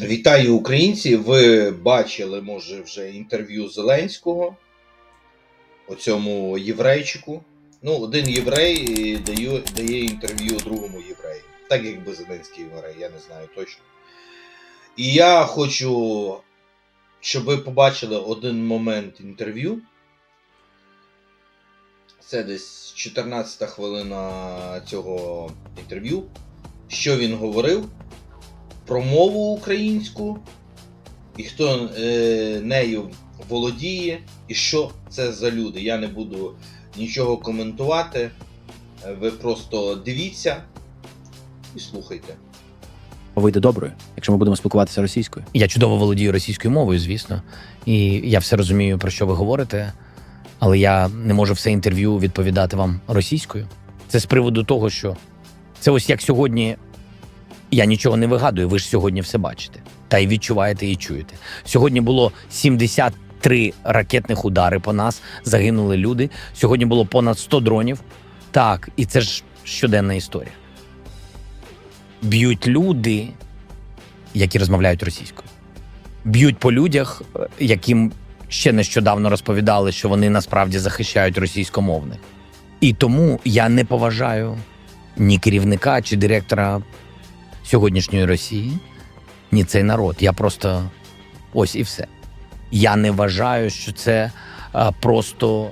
Вітаю українці! Ви бачили, може, вже інтерв'ю Зеленського оцьому єврейчику. Ну, один єврей дає, дає інтерв'ю другому єврею. Так якби Зеленський єврей, я не знаю точно. І я хочу, щоб ви побачили один момент інтерв'ю. Це десь 14 хвилина цього інтерв'ю. Що він говорив про мову українську, і хто е, нею володіє, і що це за люди. Я не буду нічого коментувати. Е, Ви просто дивіться і слухайте. вийде доброю, якщо ми будемо спілкуватися російською. Я чудово володію російською мовою, звісно, і я все розумію, про що ви говорите, але я не можу все інтерв'ю відповідати вам російською. Це з приводу того, що це ось як сьогодні. Я нічого не вигадую, ви ж сьогодні все бачите. Та й відчуваєте і чуєте. Сьогодні було 73 ракетних удари по нас, загинули люди. Сьогодні було понад 100 дронів. Так, і це ж щоденна історія. Б'ють люди, які розмовляють російською. Б'ють по людях, яким ще нещодавно розповідали, що вони насправді захищають російськомовних. І тому я не поважаю ні керівника чи директора сьогоднішньої Росії, ні цей народ. Я просто ось і все. Я не вважаю, що це е, просто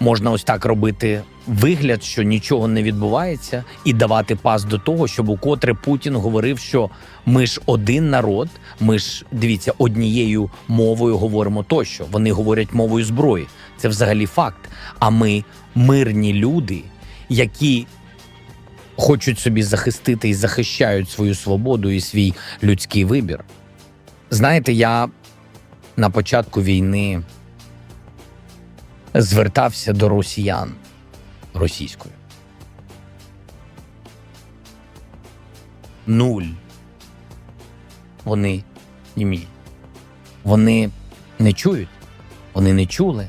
можна ось так робити вигляд, що нічого не відбувається, і давати пас до того, щоб укотре Путін говорив, що ми ж один народ, ми ж дивіться, однією мовою говоримо тощо. Вони говорять мовою зброї. Це взагалі факт. А ми мирні люди, які хочуть собі захистити і захищають свою свободу і свій людський вибір. Знаєте, я на початку війни звертався до росіян російською. Нуль. Вони німі. Вони не чують, вони не чули,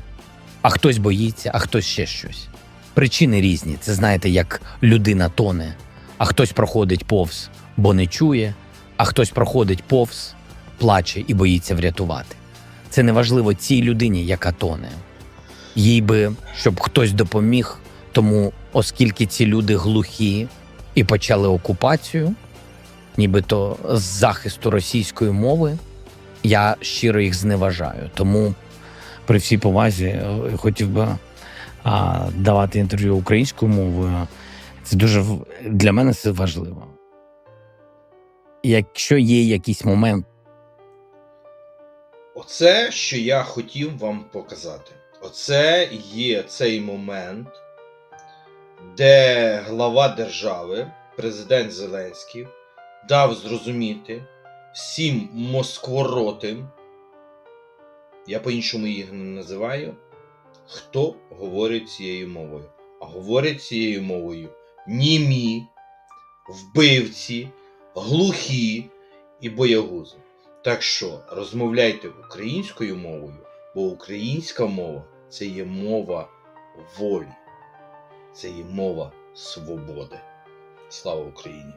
а хтось боїться, а хтось ще щось. Причини різні. Це знаєте, як людина тоне, а хтось проходить повз, бо не чує, а хтось проходить повз, плаче і боїться врятувати. Це не важливо цій людині, яка тоне. Їй би, щоб хтось допоміг, тому, оскільки ці люди глухі і почали окупацію, нібито з захисту російської мови, я щиро їх зневажаю. Тому при всій повазі е, хотів би а, давати інтерв'ю українською мовою. Це дуже для мене це важливо. Якщо є якийсь момент, Оце, що я хотів вам показати. Оце є цей момент, де глава держави, президент Зеленський, дав зрозуміти всім москворотим, я по-іншому їх не називаю, хто говорить цією мовою. А говорять цією мовою німі, вбивці, глухі і боягузи. Так що розмовляйте українською мовою, бо українська мова це є мова волі, це є мова свободи. Слава Україні!